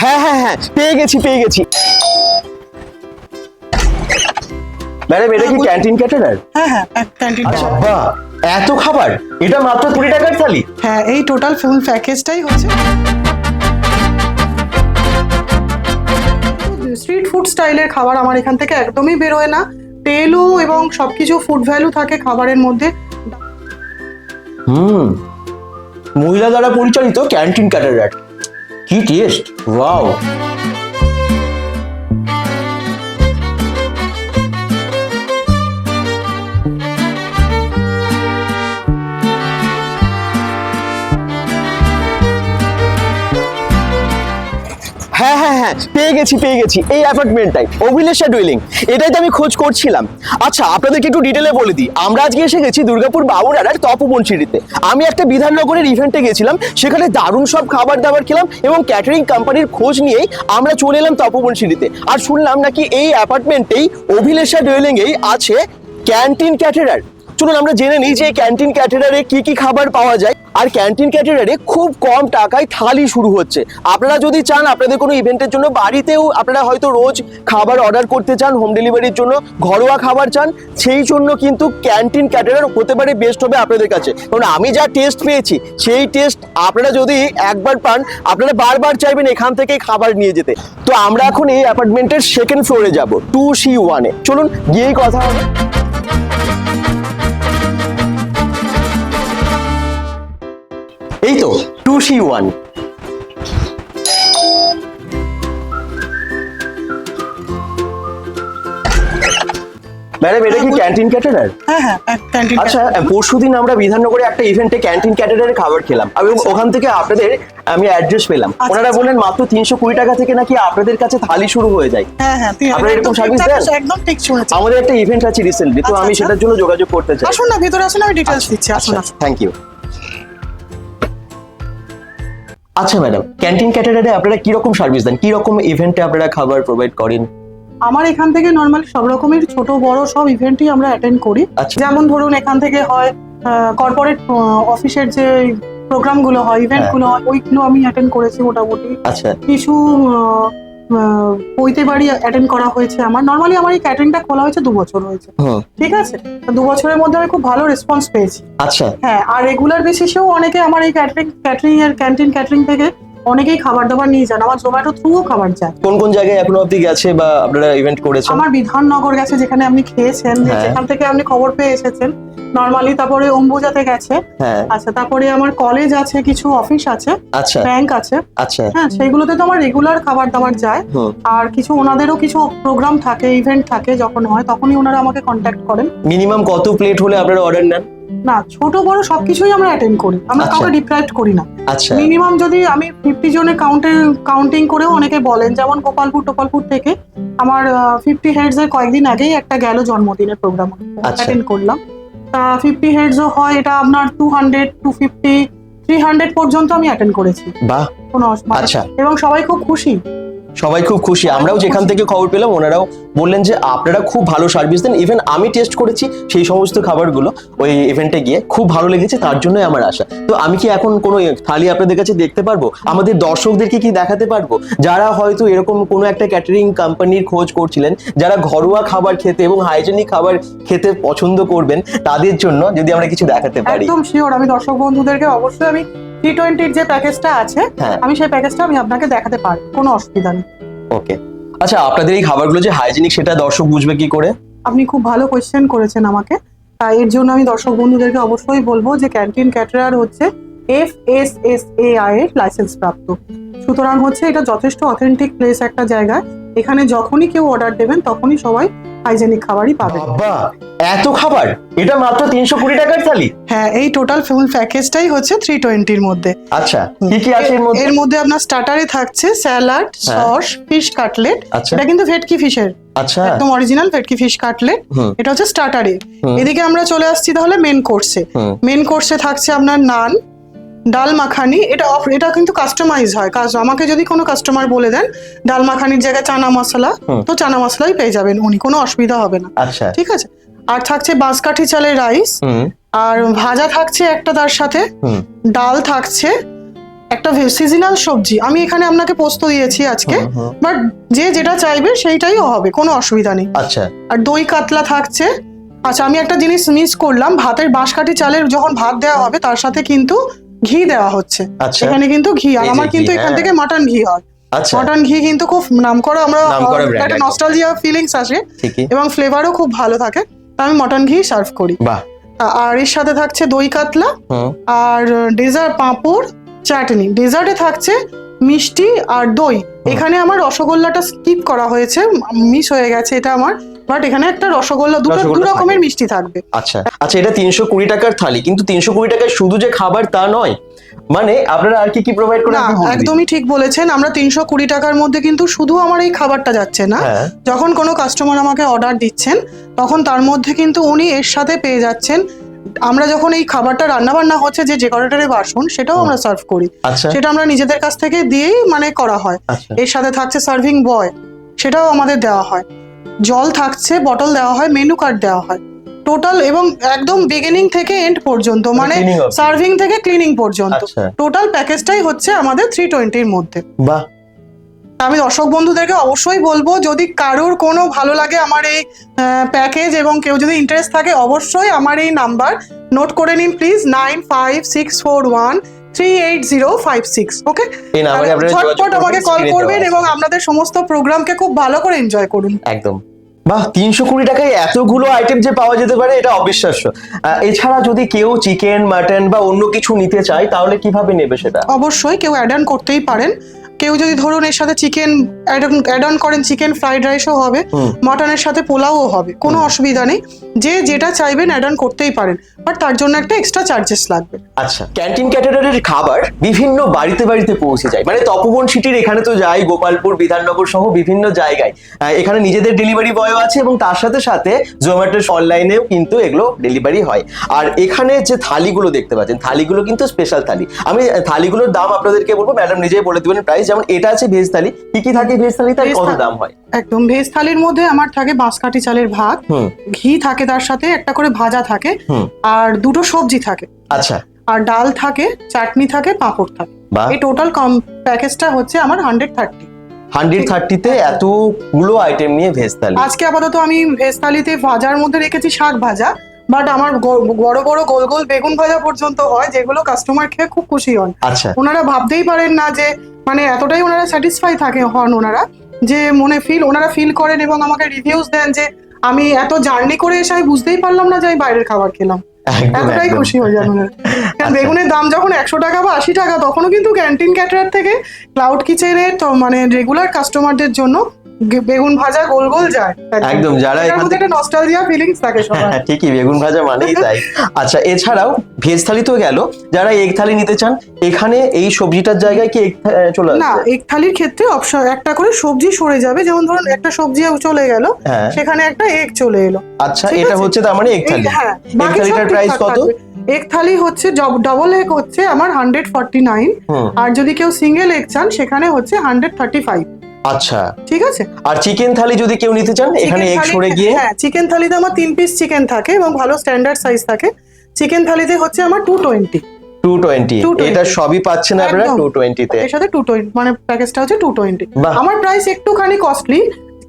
হ্যাঁ হ্যাঁ হ্যাঁ পেয়ে গেছি পেয়ে গেছি। ম্যাডাম এটা কি ক্যান্টিন ক্যাটারার হ্যাঁ হ্যাঁ ক্যান্টিন আচ্ছা বাহ এত খাবার এটা মাত্র কুড়ি টাকার থালি। হ্যাঁ এই টোটাল ফুল প্যাকেজটাই হচ্ছে। স্ট্রিট ফুড স্টাইলের খাবার আমার এখান থেকে একদমই বেরোয় না। তেলও এবং সবকিছু ফুড ভ্যালু থাকে খাবারের মধ্যে। হুম মহিলা দ্বারা পরিচালিত ক্যান্টিন ক্যাটারার কি টেস্ট ওয়াও পেয়ে গেছি পেয়ে গেছি। এই অ্যাপার্টমেন্টটাই অভিলেষা ডুয়েলিং এটাই তো আমি খোঁজ করছিলাম। আচ্ছা আপনাদেরকে একটু ডিটেলে বলে দিই। আমরা আজকে এসে গেছি দুর্গাপুর বাবুরাড়ার তপবন সিঁড়িতে আমি একটা বিধাননগরের ইভেন্টে গেছিলাম। সেখানে দারুণ সব খাবার দাবার খেলাম এবং ক্যাটারিং কোম্পানির খোঁজ নিয়েই আমরা চলে এলাম তপবন সিঁড়িতে আর শুনলাম নাকি এই অ্যাপার্টমেন্টেই অভিলেষা ডুয়েলিংয়েই আছে ক্যান্টিন ক্যাটারার চলুন আমরা জেনে নিই যে ক্যান্টিন ক্যাটারারে কি কি খাবার পাওয়া যায়। আর ক্যান্টিন ক্যাটারারে খুব কম টাকায় থালি শুরু হচ্ছে। আপনারা যদি চান আপনাদের কোনো ইভেন্টের জন্য, বাড়িতেও আপনারা হয়তো রোজ খাবার অর্ডার করতে চান হোম ডেলিভারির জন্য ঘরোয়া খাবার চান, সেই জন্য কিন্তু ক্যান্টিন ক্যাটারার হতে পারে বেস্ট হবে আপনাদের কাছে। কারণ আমি যা টেস্ট পেয়েছি, সেই টেস্ট আপনারা যদি একবার পান, আপনারা বারবার চাইবেন এখান থেকে খাবার নিয়ে যেতে। তো আমরা এখন এই অ্যাপার্টমেন্টের সেকেন্ড ফ্লোরে যাব টু সি ওয়ানে চলুন গিয়েই কথা হবে। এই তো টু সি ওয়ান ম্যাডাম এটা কি ক্যান্টিন ক্যাটারার হ্যাঁ হ্যাঁ ক্যান্টিন আচ্ছা পরশুদিন আমরা বিধাননগরে একটা ইভেন্টে ক্যান্টিন ক্যাটারারের খাবার খেলাম। এবং ওখান থেকে আপনাদের আমি অ্যাড্রেস পেলাম। আচ্ছা, ওনারা আচ্ছা। বললেন মাত্র তিনশো কুড়ি টাকা থেকে নাকি আপনাদের কাছে থালি শুরু হয়ে যায়? হ্যাঁ হ্যাঁ আপনারা এরকম ঠিকঠাক- দেন? একদম ঠিক শুনেছেন আমাদের একটা ইভেন্ট আছে রিসেন্টলি তো আচ্ছা, আমি আচ্ছা। সেটার জন্য যোগাযোগ করতে চাই। আসুন না ভিতরে আসুন আমি ডিটেলস দিচ্ছি আসুন থ্যাংক ইউ আচ্ছা ম্যাডাম ক্যান্টিন ক্যাটারারে আপনারা কি রকম সার্ভিস দেন? কি রকম ইভেন্টে আপনারা খাবার প্রোভাইড করেন? আমার এখান থেকে নর্মালি সব রকমের ছোট বড় সব ইভেন্টই আমরা অ্যাটেন্ড করি। আচ্ছা। যেমন ধরুন এখান থেকে হয় কর্পোরেট অফিসের যে প্রোগ্রামগুলো হয় ইভেন্টগুলো হয়। ওইগুলো আমি অ্যাটেন্ড করেছি মোটামুটি। আচ্ছা। কিছু পৈতে বাড়ি অ্যাটেন্ড করা হয়েছে আমার। নর্মালি আমার এই ক্যাটারিংটা খোলা হয়েছে দু বছর হয়েছে ঠিক আছে? দু বছরের মধ্যে আমি খুব ভালো রেসপন্স পেয়েছি। আচ্ছা। হ্যাঁ আর রেগুলার বেসিসেও অনেকে আমার এই ক্যাটারিং ক্যাটারিং এর ক্যান্টিন ক্যাটারিং থেকে অনেকেই খাবার দাবার নিয়ে যান আমার জোম্যাটো থ্রুও খাবার যায়। কোন কোন জায়গায় এখনও অব্দি গেছে বা আপনারা ইভেন্ট করেছেন? আমার বিধাননগর গেছে যেখানে আপনি খেয়েছেন হ্যাঁ। যেখান থেকে আপনি খবর পেয়ে এসেছেন। নর্মালি তারপরে অম্বুজাতে গেছে। হ্যাঁ। আচ্ছা তারপরে আমার কলেজ আছে কিছু অফিস আছে আচ্ছা। ব্যাংক আছে। আচ্ছা। হ্যাঁ সেইগুলোতে তো আমার রেগুলার খাবার দাবার যায় আর কিছু ওনাদেরও কিছু প্রোগ্রাম থাকে ইভেন্ট থাকে যখন হয় তখনই ওনারা আমাকে কন্ট্যাক্ট করেন। মিনিমাম কত প্লেট হলে আপনারা অর্ডার নেন? না ছোট বড় সবকিছুই আমরা অ্যাটেন্ড করি। আমরা আচ্ছা। কাউকে ডিপ্রাইভ করি না। আচ্ছা। মিনিমাম যদি আমি ফিফটি জনের কাউন্টে কাউন্টিং করেও অনেকে বলেন যেমন গোপালপুর টোপালপুর থেকে আমার ফিফটি হেডস এর কয়েকদিন আগেই একটা গেল জন্মদিনের প্রোগ্রাম আচ্ছা। অ্যাটেন্ড করলাম। তা ফিফটি হেডসও হয় এটা আপনার two hundred two fifty three hundred পর্যন্ত আমি অ্যাটেন্ড করেছি। বাহ। কোনো অসুবিধা আচ্ছা। এবং সবাই খুব খুশি। সবাই খুব খুশি। আমরাও যেখান থেকে খবর পেলাম ওনারাও বললেন যে আপনারা খুব ভালো সার্ভিস দেন। ইভেন আমি টেস্ট করেছি সেই সমস্ত খাবারগুলো ওই ইভেন্টে গিয়ে। খুব ভালো লেগেছে তার জন্যই আমার আশা। তো আমি কি এখন কোনো থালি আপনাদের কাছে দেখতে পারব? আমাদের দর্শকদেরকে কি দেখাতে পারব? যারা হয়তো এরকম কোনো একটা ক্যাটারিং কোম্পানির খোঁজ করছিলেন যারা ঘরোয়া খাবার খেতে এবং হাইজেনিক খাবার খেতে পছন্দ করবেন তাদের জন্য যদি আমরা কিছু দেখাতে পারি। একদম শিওর আমি দর্শক বন্ধুদেরকে অবশ্যই আমি টি টোয়েন্টির যে প্যাকেজটা আছে হ্যাঁ। আমি সেই প্যাকেজটা আমি আপনাকে দেখাতে পারি কোনো অসুবিধা নেই। ওকে আচ্ছা আপনাদের এই খাবারগুলো যে হাইজেনিক সেটা দর্শক বুঝবে কি করে? আপনি খুব ভালো কোয়েশ্চেন করেছেন আমাকে। তাই এর জন্য আমি দর্শক বন্ধুদেরকে অবশ্যই বলব যে ক্যান্টিন ক্যাটারার হচ্ছে F S S A I এর লাইসেন্স প্রাপ্ত সুতরাং হচ্ছে এটা যথেষ্ট অথেন্টিক প্লেস একটা জায়গা। এখানে যখনই কেউ অর্ডার দেবেন তখনই সবাই হাইজেনিক খাবারই পাবেন। বাবা এত খাবার? এটা মাত্র তিনশো কুড়ি টাকার থালি? হ্যাঁ এই টোটাল ফুল প্যাকেজটাই হচ্ছে থ্রি টোয়েন্টির মধ্যে। আচ্ছা কি কি আছে এর মধ্যে? এর মধ্যে আপনার স্টার্টারে থাকছে স্যালাড। সস ফিশ কাটলেট এটা কিন্তু ভেটকি ফিশের। আচ্ছা। একদম অরিজিনাল ভেটকি ফিশ কাটলেট এটা হচ্ছে স্টার্টারে এদিকে আমরা চলে আসছি তাহলে মেন কোর্সে মেন কোর্সে থাকছে আপনার নান ডাল মাখানি। এটা অফ- এটা কিন্তু কাস্টমাইজ হয়। আমাকে যদি কোনো কাস্টমার বলে দেন ডাল মাখানির জায়গায় চানা মশলা তো চানা মশলাই পেয়ে যাবেন। উনি কোনো অসুবিধা হবে না। আচ্ছা। ঠিক আছে? আর থাকছে বাঁশকাঠি চালের রাইস। আর ভাজা থাকছে একটা তার সাথে। ডাল থাকছে একটা সিজনাল সবজি। আমি এখানে আপনাকে পোস্ত দিয়েছি আজকে। বাট যে যেটা চাইবে সেইটাই হবে কোনো অসুবিধা নেই। আচ্ছা। আর দই কাতলা থাকছে। আচ্ছা আমি একটা জিনিস মিস করলাম ভাতের বাঁশকাঠি চালের যখন ভাত দেওয়া হবে তার সাথে কিন্তু ঘি দেওয়া হচ্ছে। আচ্ছা। এখানে কিন্তু ঘি আর আমার কিন্তু এখান হ্যাঁ। থেকে মাটন ঘি হয়। আচ্ছা। মটন ঘি কিন্তু খুব নামকরা আমরা একটা। নস্টালজিয়া ফিলিংস আসে। এবং ফ্লেভারও খুব ভালো থাকে। আমি মটন ঘি সার্ভ করি। বাহ। আর এর সাথে থাকছে দই কাতলা আর ডেজার্ট পাঁপড় চাটনি। ডেজার্টে থাকছে মিষ্টি আর দই। এখানে আমার রসগোল্লাটা স্কিপ করা হয়েছে মিস হয়ে গেছে এটা আমার। বাট এখানে একটা রসগোল্লা দুটো দু রকমের মিষ্টি থাকবে। আচ্ছা আচ্ছা এটা তিনশো কুড়ি টাকার থালি কিন্তু তিনশো কুড়ি টাকায় শুধু যে খাবার তা নয় মানে আপনারা আর কি কি প্রোভাইড করেন। একদমই ঠিক বলেছেন আমরা তিনশো কুড়ি টাকার মধ্যে কিন্তু শুধু আমার এই খাবারটা যাচ্ছে না। হ্যাঁ। যখন কোনো কাস্টমার আমাকে অর্ডার দিচ্ছেন তখন তার মধ্যে কিন্তু উনি এর সাথে পেয়ে যাচ্ছেন। আমরা যখন এই খাবারটা রান্না বান্না হচ্ছে যে ডেকোরেটরের বাসন সেটাও আমরা সার্ভ করি। আচ্ছা। সেটা আমরা নিজেদের কাছ থেকে দিয়েই মানে করা হয়। আচ্ছা। এর সাথে থাকছে সার্ভিং বয় সেটাও আমাদের দেওয়া হয়। জল থাকছে বটল দেওয়া হয় মেনু কার্ড দেওয়া হয়। টোটাল এবং একদম বিগিনিং থেকে এন্ড পর্যন্ত মানে সার্ভিং থেকে ক্লিনিং পর্যন্ত। আচ্ছা। টোটাল প্যাকেজটাই হচ্ছে আমাদের থ্রি টোয়েন্টির মধ্যে। বাহ। আমি দর্শক বন্ধুদেরকে অবশ্যই বলব যদি কারোর কোনো ভালো লাগে আমার এই প্যাকেজ এবং কেউ যদি ইন্টারেস্ট থাকে অবশ্যই আমার এই নাম্বার নোট করে নিন please nine five six four one three eight zero five six okay এই নাম্বারে আপনারা যোগাযোগ ঝটপট আমাকে কল করবেন এবং আপনাদের সমস্ত প্রোগ্রামকে খুব ভালো করে এনজয় করুন। একদম। বাহ তিনশো কুড়ি টাকায় এতগুলো আইটেম যে পাওয়া যেতে পারে এটা অবিশ্বাস্য। আহ, এছাড়া যদি কেউ চিকেন মাটন বা অন্য কিছু নিতে চায় তাহলে কীভাবে নেবে সেটা? অবশ্যই কেউ অ্যাড অন করতেই পারেন। কেউ যদি ধরুন এর সাথে চিকেন অ্যাড অন করেন চিকেন ফ্রাইড রাইসও হবে। মটনের সাথে পোলাওও হবে কোনো অসুবিধা নেই। যে যেটা চাইবেন অ্যাড অন করতেই পারেন বাট তার জন্য একটা এক্সট্রা চার্জেস লাগবে। আচ্ছা ক্যান্টিন ক্যাটারারের খাবার বিভিন্ন বাড়িতে বাড়িতে পৌঁছে যায়। মানে তপবন সিটির এখানে তো যায় গোপালপুর বিধাননগর সহ বিভিন্ন জায়গায়। এখানে নিজেদের ডেলিভারি বয়ও আছে এবং তার সাথে সাথে জোম্যাটো অনলাইনেও কিন্তু এগুলো ডেলিভারি হয়। আর এখানে যে থালিগুলো দেখতে পাচ্ছেন থালিগুলো কিন্তু স্পেশাল থালি। আমি থালিগুলোর দাম আপনাদেরকে বলব ম্যাডাম নিজেই বলে দেবেন প্রাইস যেমন এটা আছে ভেজ থালি কি কি থাকে ভেজ থালিতে কত দাম হয়? একদম ভেজ থালির মধ্যে আমার থাকে বাঁশকাঠি চালের ভাত ঘি থাকে তার সাথে একটা করে ভাজা থাকে আর দুটো সবজি থাকে। আচ্ছা। আর ডাল থাকে চাটনি থাকে পাঁপড় থাকে। এই টোটাল কম প্যাকেজটা হচ্ছে আমার হান্ড্রেড থার্টি হান্ড্রেড থার্টিতে এতগুলো আইটেম নিয়ে ভেজ থালি। আজকে আপাতত আমি ভেজ থালিতে ভাজার মধ্যে রেখেছি শাক ভাজা বাট আমার বড় বড় গোল গোল বেগুন ভাজা পর্যন্ত হয় যেগুলো কাস্টমার খেয়ে খুব খুশি হন। আচ্ছা। ওনারা ভাবতেই পারেন না যে মানে এতটাই ওনারা স্যাটিসফাই থাকে হন ওনারা যে মনে ফিল ওনারা ফিল করেন এবং আমাকে রিভিউজ দেন যে আমি এত জার্নি করে এসে আমি বুঝতেই পারলাম না যে আমি বাইরের খাবার খেলাম এতটাই। খুশি হয়ে যান ওনারা কারণ আচ্ছা। বেগুনের দাম যখন একশো টাকা বা আশি টাকা তখনও কিন্তু ক্যান্টিন ক্যাটারার থেকে ক্লাউড কিচেনের মানে রেগুলার কাস্টমারদের জন্য বেগুন ভাজা গোল গোল যায়। একদম, যারা এখান একটা নস্টালজিয়া ফিলিংস থাকে সবার। হ্যাঁ ঠিকই বেগুন ভাজা মানেই তাই। আচ্ছা এছাড়াও ভেজ থালি তো গেল। যারা এগ থালি নিতে চান এখানে এই সবজিটার জায়গায় কি এগ চলে না এক থালির ক্ষেত্রে অপশন একটা করে সবজি সরে যাবে। যেমন ধরুন একটা সবজি চলে গেল হ্যাঁ। সেখানে একটা এগ চলে এলো। আচ্ছা এটা হচ্ছে তার মানে এগ থালি। হ্যাঁ এগ থালিটার প্রাইস কত? এক থালি হচ্ছে ডবল এগ হচ্ছে আমার হান্ড্রেড ফর্টি নাইন আর যদি কেউ সিঙ্গেল এগ চান সেখানে হচ্ছে হান্ড্রেড থার্টি ফাইভ আচ্ছা। ঠিক আছে? আর চিকেন থালি যদি কেউ নিতে চান এখানে থালি- সরে গিয়ে হ্যাঁ চিকেন থালিতে আমার তিন পিস চিকেন থাকে এবং ভালো স্ট্যান্ডার্ড সাইজ থাকে। চিকেন থালিতে হচ্ছে আমার টু টোয়েন্টি টু টোয়েন্টি 220 এটা সবই পাচ্ছেন আপনারা টু টোয়েন্টিতে এর সাথে টু টোয়েন্টি মানে প্যাকেজটা হচ্ছে টু টোয়েন্টি আমার প্রাইস একটুখানি কস্টলি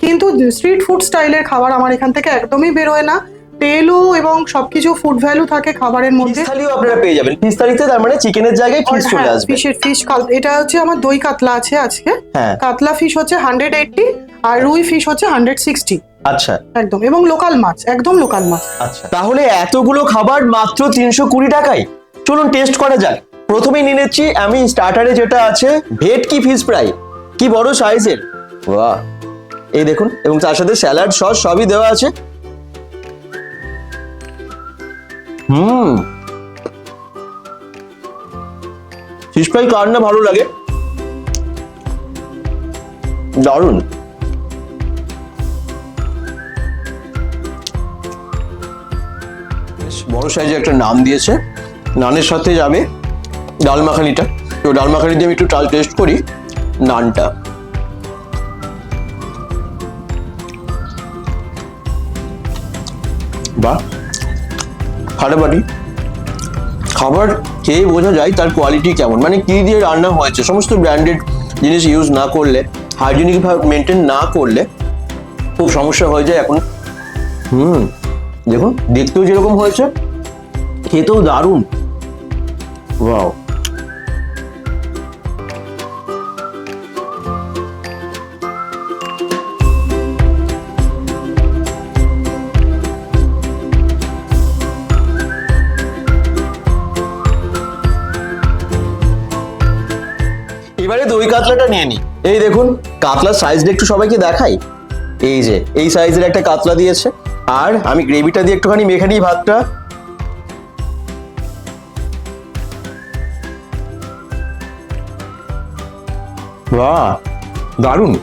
কিন্তু স্ট্রিট ফুড স্টাইলের খাবার আমার এখান থেকে একদমই বেরোয় না। তেলও এবং সবকিছু ফুড ভ্যালু থাকে খাবারের মধ্যে। থালিও আপনারা পেয়ে যাবেন। ফিস থালিতে তার মানে চিকেনের জায়গায় ফিস চলে আসবে। ফিশের ফিশ এটা হচ্ছে আমার দই কাতলা আছে আজকে। হ্যাঁ। কাতলা ফিশ হচ্ছে হান্ড্রেড এইটটি আর রুই ফিশ হচ্ছে হান্ড্রেড সিক্সটি আচ্ছা। একদম এবং লোকাল মাছ একদম লোকাল মাছ। আচ্ছা তাহলে এতগুলো খাবার মাত্র তিনশো কুড়ি টাকায়। চলুন টেস্ট করা যাক। প্রথমেই নিয়ে নিচ্ছি আমি স্টার্টারে যেটা আছে ভেটকি ফিশ ফ্রাই কি বড় সাইজের বাহ। এই দেখুন এবং তার সাথে স্যালাড সস সবই দেওয়া আছে। হুম। ফিশ ফ্রাই কার না ভালো লাগে? দারুণ। বড় সাইজে একটা নাম দিয়েছে। নানের সাথে যাবে ডাল মাখানিটা। তো ডাল মাখানি দিয়ে আমি একটু টাল টেস্ট করি নানটা। বাহ ফাটাফাটি খাবার খেয়ে বোঝা যায় তার কোয়ালিটি কেমন। মানে কী দিয়ে রান্না হয়েছে, সমস্ত ব্র্যান্ডেড জিনিস ইউজ না করলে হাইজেনিকভাবে মেনটেন না করলে খুব সমস্যা হয়ে যায় এখন। হুম, দেখুন, দেখতেও যেরকম হয়েছে, খেতেও দারুণ। ওয়াও এবারে দই কাতলাটা নিয়ে নি। এই দেখুন, কাতলার সাইজটা একটু সবাইকে দেখাই। এই যে, এই সাইজের একটা কাতলা দিয়েছে। আর আমি গ্রেভিটা দিয়ে একটুখানি মেখে নিই ভাতটা। বাহ, দারুণ।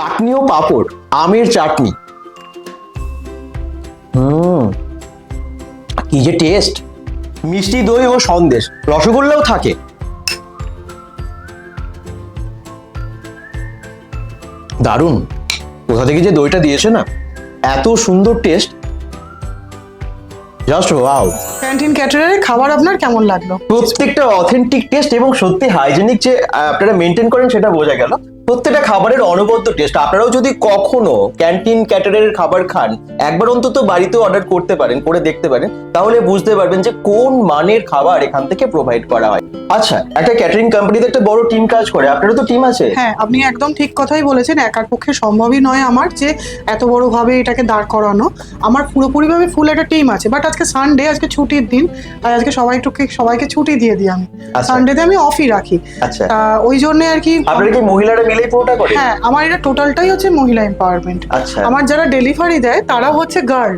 চাটনি ও পাঁপড় আমের চাটনি। হুম কি যে টেস্ট মিষ্টি দই ও সন্দেশ রসগোল্লাও থাকে। দারুণ কোথা থেকে যে দইটা দিয়েছে না? এত সুন্দর টেস্ট জাস্ট ওয়াও ক্যান্টিন ক্যাটারারের খাবার আপনার কেমন লাগল? প্রত্যেকটা অথেন্টিক টেস্ট এবং সত্যি হাইজেনিক যে আপনারা মেনটেন করেন সেটা বোঝা গেল। প্রত্যেকটা খাবারের অনবদ্য টেস্ট আপনারাও যদি কখনো ক্যান্টিন ক্যাটারের খাবার খান একবার অন্তত বাড়িতে অর্ডার করতে পারেন করে দেখতে পারেন তাহলে বুঝতে পারবেন যে কোন মানের খাবার এখান থেকে প্রোভাইড করা হয়। আচ্ছা একটা ক্যাটারিং কোম্পানিতে একটা বড় টিম কাজ করে আপনারও তো টিম আছে? হ্যাঁ আপনি একদম ঠিক কথাই বলেছেন একার পক্ষে সম্ভবই নয় আমার যে এত বড় ভাবে এটাকে দাঁড় করানো। আমার পুরোপুরিভাবে ফুল একটা টিম আছে বাট আজকে সানডে আজকে ছুটির দিন আর আজকে সবাই টুকে সবাইকে ছুটি দিয়ে দিই আমি। আচ্ছা। সানডেতে আমি অফই রাখি। আচ্ছা। ওই জন্য আর কি আপনারা কি মহিলারা মিলেই পুরোটা করে? হ্যাঁ আমার এটা টোটালটাই হচ্ছে মহিলা এম্পাওয়ারমেন্ট আচ্ছা। আমার যারা ডেলিভারি দেয় তারা হচ্ছে গার্ল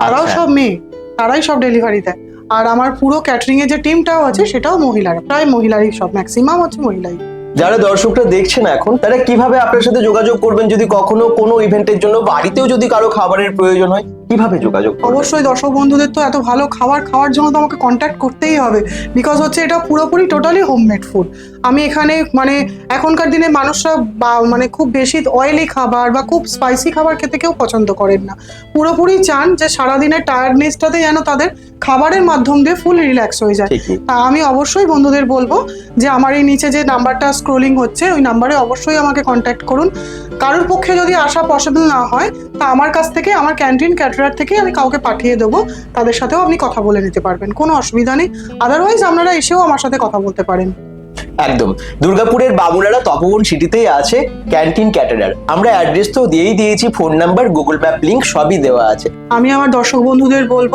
তারাও আচ্ছা। সব মেয়ে তারাই সব ডেলিভারি দেয়। আর আমার পুরো ক্যাটারিং এর যে টিমটাও আছে সেটাও মহিলারা প্রায় মহিলারই সব ম্যাক্সিমাম হচ্ছে মহিলাই। যারা দর্শকরা দেখছেন এখন তারা কীভাবে আপনার সাথে যোগাযোগ করবেন যদি কখনো কোনো ইভেন্টের জন্য বাড়িতেও যদি কারও খাবারের প্রয়োজন হয়? কীভাবে যোগাযোগ অবশ্যই দর্শক বন্ধুদের তো এত ভালো খাবার খাওয়ার জন্য তো আমাকে কন্ট্যাক্ট করতেই হবে। বিকজ হচ্ছে এটা পুরোপুরি টোটালি হোমমেড ফুড আমি এখানে মানে এখনকার দিনে মানুষরা বা মানে খুব বেশি অয়েলি খাবার বা খুব স্পাইসি খাবার খেতে কেউ পছন্দ করেন না। পুরোপুরি চান যে সারাদিনের টায়ার্ডনেসটাতে যেন তাদের খাবারের মাধ্যম দিয়ে ফুল রিল্যাক্স হয়ে যায়। তা আমি অবশ্যই বন্ধুদের বলব যে আমার এই নিচে যে নাম্বারটা স্ক্রোলিং হচ্ছে ওই নাম্বারে অবশ্যই আমাকে কন্ট্যাক্ট করুন। কারোর পক্ষে যদি আসা পসিবল না হয়, তা আমার কাছ থেকে, আমার ক্যান্টিন ক্যাটারার থেকে আমি কাউকে পাঠিয়ে দেবো। তাদের সাথেও আপনি কথা বলে নিতে পারবেন। কোনো অসুবিধা নেই। আদারওয়াইজ আপনারা এসেও আমার সাথে কথা বলতে পারেন। একদম। দুর্গাপুরের বাবুলারা তপবন সিটিতেই আছে ক্যান্টিন ক্যাটারার আমরা অ্যাড্রেস তো দিয়েই দিয়েছি phone number Google map link সবই দেওয়া আছে। আমি আমার দর্শক বন্ধুদের বলব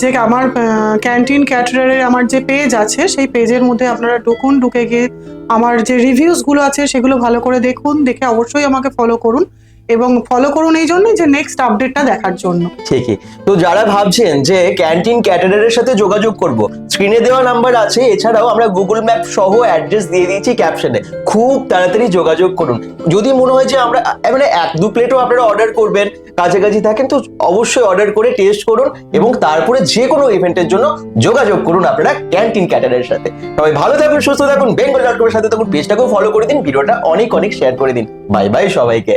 যে আমার ক্যান্টিন ক্যাটারারের আমার যে পেজ আছে, সেই পেজের মধ্যে আপনারা ঢুকুন, ঢুকে গিয়ে আমার যে রিভিউসগুলো আছে, সেগুলো ভালো করে দেখুন, দেখে অবশ্যই আমাকে ফলো করুন। এবং ফলো করুন এই জন্যই যে নেক্সট আপডেটটা দেখার জন্য। ঠিকই। তো যারা ভাবছেন যে ক্যান্টিন ক্যাটারারের সাথে যোগাযোগ করব স্ক্রিনে দেওয়া নাম্বার আছে, এছাড়াও আমরা গুগল ম্যাপ সহ অ্যাড্রেস দিয়ে দিয়েছি ক্যাপশনে খুব তাড়াতাড়ি যোগাযোগ করুন। যদি মনে হয় যে আমরা মানে এক দু প্লেটও আপনারা অর্ডার করবেন, কাছাকাছি থাকেন তো অবশ্যই অর্ডার করে টেস্ট করুন এবং তারপরে যে কোনো ইভেন্টের জন্য যোগাযোগ করুন আপনারা ক্যান্টিন ক্যাটারের সাথে। সবাই ভালো থাকুন, সুস্থ থাকুন বেঙ্গল ডট কমের সাথে তখন পেজটাকেও ফলো করে দিন, ভিডিওটা অনেক অনেক শেয়ার করে দিন। বাই বাই সবাইকে।